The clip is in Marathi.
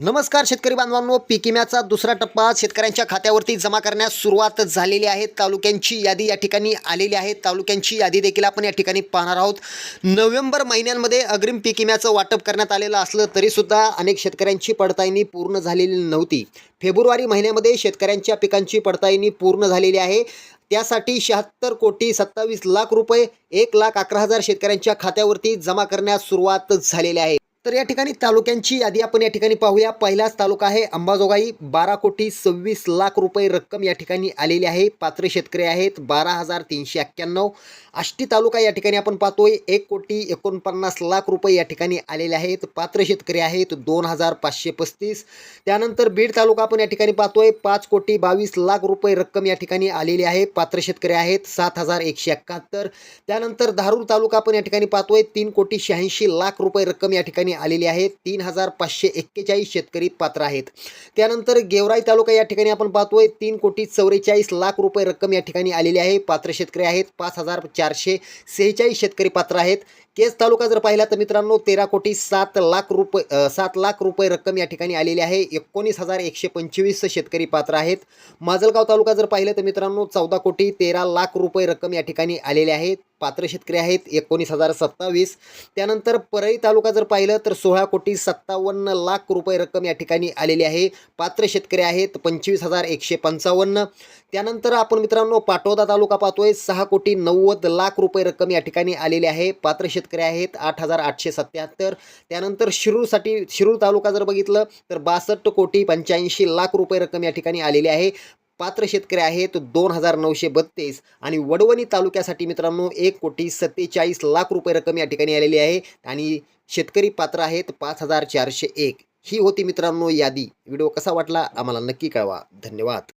नमस्कार शेतकरी बांधवांनो पीक विम्याचा दुसरा टप्पा शेतकऱ्यांच्या खात्यावरती जमा करण्यास सुरुवात झालेली आहे. तालुक्यांची यादी या ठिकाणी आलेली आहे. तालुक्यांची यादी देखील आपण या ठिकाणी पाहणार आहोत. नोव्हेंबर महिन्यांमध्ये अग्रिम पीक विम्याचं वाटप करण्यात आलेलं असलं तरीसुद्धा अनेक शेतकऱ्यांची पडताळणी पूर्ण झालेली नव्हती. फेब्रुवारी महिन्यामध्ये शेतकऱ्यांच्या पिकांची पडताळणी पूर्ण झालेली आहे. त्यासाठी शहात्तर कोटी सत्तावीस लाख रुपये एक लाख अकरा हजार शेतकऱ्यांच्या खात्यावरती जमा करण्यास सुरुवात झालेली आहे. तर या ठिकाणी तालुक्यांची यादी आपण या ठिकाणी पाहूया. पहिलाच तालुका आहे अंबाजोगाई. बारा कोटी सव्वीस लाख रुपये रक्कम या ठिकाणी आलेली आहे. पात्र शेतकरी आहेत बारा हजार तीनशे एक्क्याण्णव. आष्टी तालुका या ठिकाणी आपण पाहतोय. एक कोटी एकोणपन्नास लाख रुपये या ठिकाणी आलेले आहेत. पात्र शेतकरी आहेत दोन हजार पाचशे पस्तीस. त्यानंतर बीड तालुका आपण या ठिकाणी पाहतोय. पाच कोटी बावीस लाख रुपये रक्कम या ठिकाणी आलेली आहे. पात्र शेतकरी आहेत सात हजार एकशे एकाहत्तर त्यानंतर धारूर तालुका आपण या ठिकाणी पाहतोय. तीन कोटी शहाऐंशी लाख रुपये रक्कम या ठिकाणी आलेली आहे. तीन हजार पाचशे एक्केचाळीस शेतकरी पात्र आहेत. त्यानंतर गेवराई तालुका या ठिकाणी आपण पाहतोय तीन कोटी चौवेचाळीस लाख रुपये रक्कम या ठिकाणी आलेली आहे. पात्र शेतकरी आहेत. पाच हजार चारशे सेहेचाळीस शेतकरी पात्र आहेत. केस तालुका जर पाहिला तर मित्रांनो तेरा कोटी सात लाख रुपये सात लाख रुपये रक्कम या ठिकाणी आलेली आहे. एकोणीस हजार एकशे पंचवीस शेतकरी पात्र आहेत. माजलगाव तालुका जर पाहिलं तर मित्रांनो चौदा कोटी तेरा लाख रुपये रक्कम या ठिकाणी आलेले आहेत पात्र शेतकरी आहेत एकोणीस हजार सत्तावीस. त्यानंतर परळी तालुका जर पाहिलं तर सोळा कोटी सत्तावन्न लाख रुपये रक्कम या ठिकाणी आलेली आहे. पात्र शेतकरी आहेत पंचवीस हजार एकशे पंचावन्न. त्यानंतर आपण मित्रांनो पाटोदा तालुका पाहतोय सहा कोटी नव्वद लाख रुपये रक्कम या ठिकाणी आलेली आहे. पात्र शेतकरी आहेत आठ हजार आठशे सत्याहत्तर. त्यानंतर शिरूरसाठी शिरूर तालुका जर बघितलं तर बासष्ट कोटी पंच्याऐंशी लाख रुपये रक्कम या ठिकाणी आलेली आहे. पात्र शेतकरी आहेत दोन हजार नऊशे बत्तीस आणि वडवणी तालुक्यासाठी मित्रांनो एक कोटी सत्तेचाळीस लाख रुपये रक्कम या ठिकाणी आलेली आहे. आणि शेतकरी पात्र आहेत पाच हजार चारशे एक. ही होती मित्रांनो यादी. व्हिडिओ कसा वाटला आम्हाला नक्की कळवा. धन्यवाद.